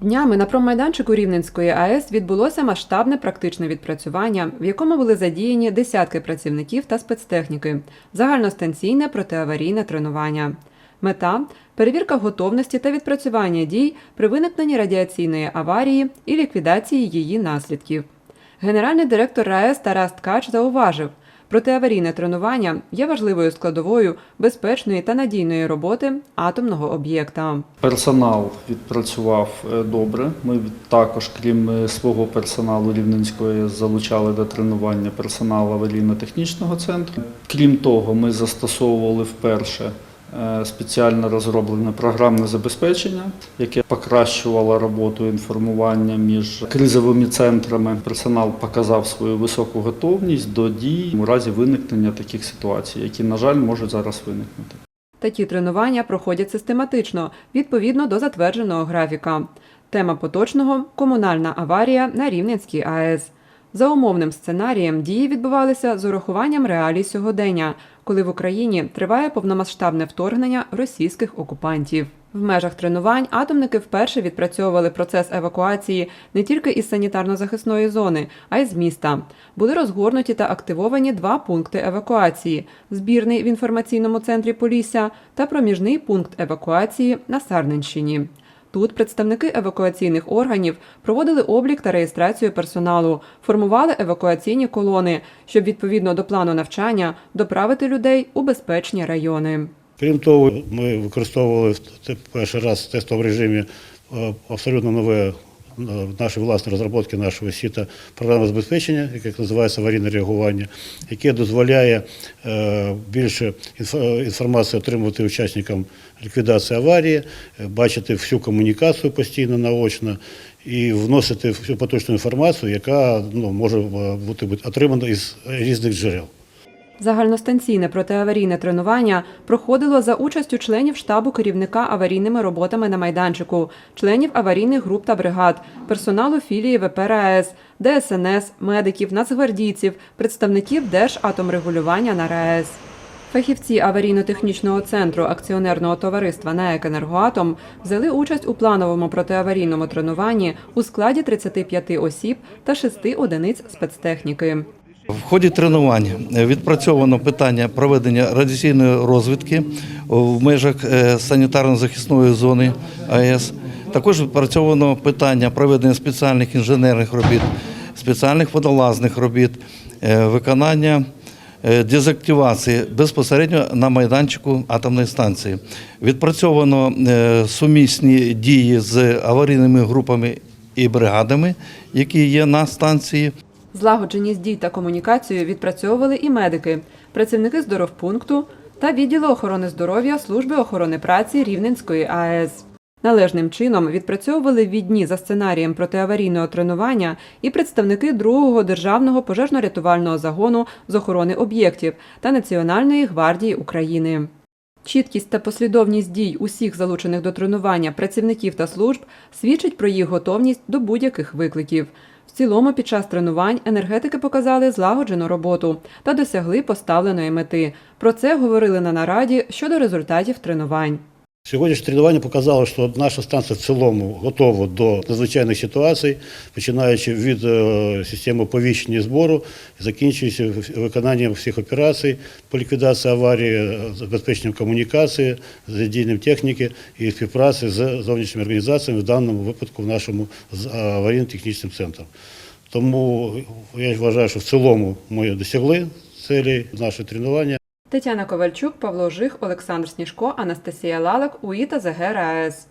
Днями на промайданчику Рівненської АЕС відбулося масштабне практичне відпрацювання, в якому були задіяні десятки працівників та спецтехніки, загальностанційне протиаварійне тренування. Мета перевірка готовності та відпрацювання дій при виникненні радіаційної аварії і ліквідації її наслідків. Генеральний директор РаЕС Тарас Ткач зауважив, протиаварійне тренування є важливою складовою безпечної та надійної роботи атомного об'єкта. Персонал відпрацював е, добре. Ми також, крім е, свого персоналу Рівненської, залучали до тренування персонал аварійно-технічного центру. Крім того, ми застосовували вперше спеціально розроблене програмне забезпечення, яке покращувало роботу інформування між кризовими центрами. Персонал показав свою високу готовність до дій у разі виникнення таких ситуацій, які, на жаль, можуть зараз виникнути. Такі тренування проходять систематично, відповідно до затвердженого графіка. Тема поточного комунальна аварія на Рівненській АЕС. За умовним сценарієм дії відбувалися з урахуванням реалій сьогодення, коли в Україні триває повномасштабне вторгнення російських окупантів. В межах тренувань атомники вперше відпрацьовували процес евакуації не тільки із санітарно-захисної зони, а й з міста. Були розгорнуті та активовані два пункти евакуації: збірний в інформаційному центрі Полісся та проміжний пункт евакуації на Сарненщині. Тут представники евакуаційних органів проводили облік та реєстрацію персоналу, формували евакуаційні колони, щоб відповідно до плану навчання доправити людей у безпечні райони. Крім того, ми використовували перший раз в тестовому режимі е, абсолютно нове наші власні розробки нашого сіта програми забезпечення, яке називається аварійне реагування, яке дозволяє е, більше інформації отримувати учасникам ліквідації аварії, е, бачити всю комунікацію постійно наочно і вносити всю поточну інформацію, яка ну, може е, бути отримана із різних джерел. Загальностанційне протиаварійне тренування проходило за участю членів штабу керівника аварійними роботами на майданчику, членів аварійних груп та бригад, персоналу філії ВП РаЕС, ДСНС, медиків, нацгвардійців, представників Держатомрегулювання на РаЕС. Фахівці аварійно-технічного центру акціонерного товариства НАЕК «Енергоатом» взяли участь у плановому протиаварійному тренуванні у складі 35 осіб та 6 одиниць спецтехніки. В ході тренувань відпрацьовано питання проведення радіаційної розвідки в межах е, санітарно-захисної зони АЕС. Також відпрацьовано питання проведення спеціальних інженерних робіт, спеціальних водолазних робіт, е, виконання е, дезактивації безпосередньо на майданчику атомної станції. Відпрацьовано е, сумісні дії з аварійними групами і бригадами, які є на станції. Злагодженість дій та комунікацію відпрацьовували і медики, працівники здоровпункту та відділу охорони здоров'я Служби охорони праці Рівненської АЕС. Належним чином відпрацьовували відні за сценарієм протиаварійного тренування і представники другого державного пожежно-рятувального загону з охорони об'єктів та Національної гвардії України. Чіткість та послідовність дій усіх залучених до тренування працівників та служб свідчить про їх готовність до будь-яких викликів. В цілому, під час тренувань енергетики показали злагоджену роботу та досягли поставленої мети. Про це говорили на нараді щодо результатів тренувань. Сьогоднішнє тренування показало, що наша станція в цілому готова до надзвичайних ситуацій, починаючи від е, системи оповіщення збору, закінчуючи виконанням всіх операцій по ліквідації аварії, е, забезпеченням комунікації, задіянням техніки і співпраці з зовнішніми організаціями, в даному випадку в нашому аварійно-технічним центром. Тому я вважаю, що в цілому ми досягли цілей нашого тренування. Тетяна Ковальчук, Павло Жих, Олександр Сніжко, Анастасія Лалак, УІТА ЗГ РаЕС.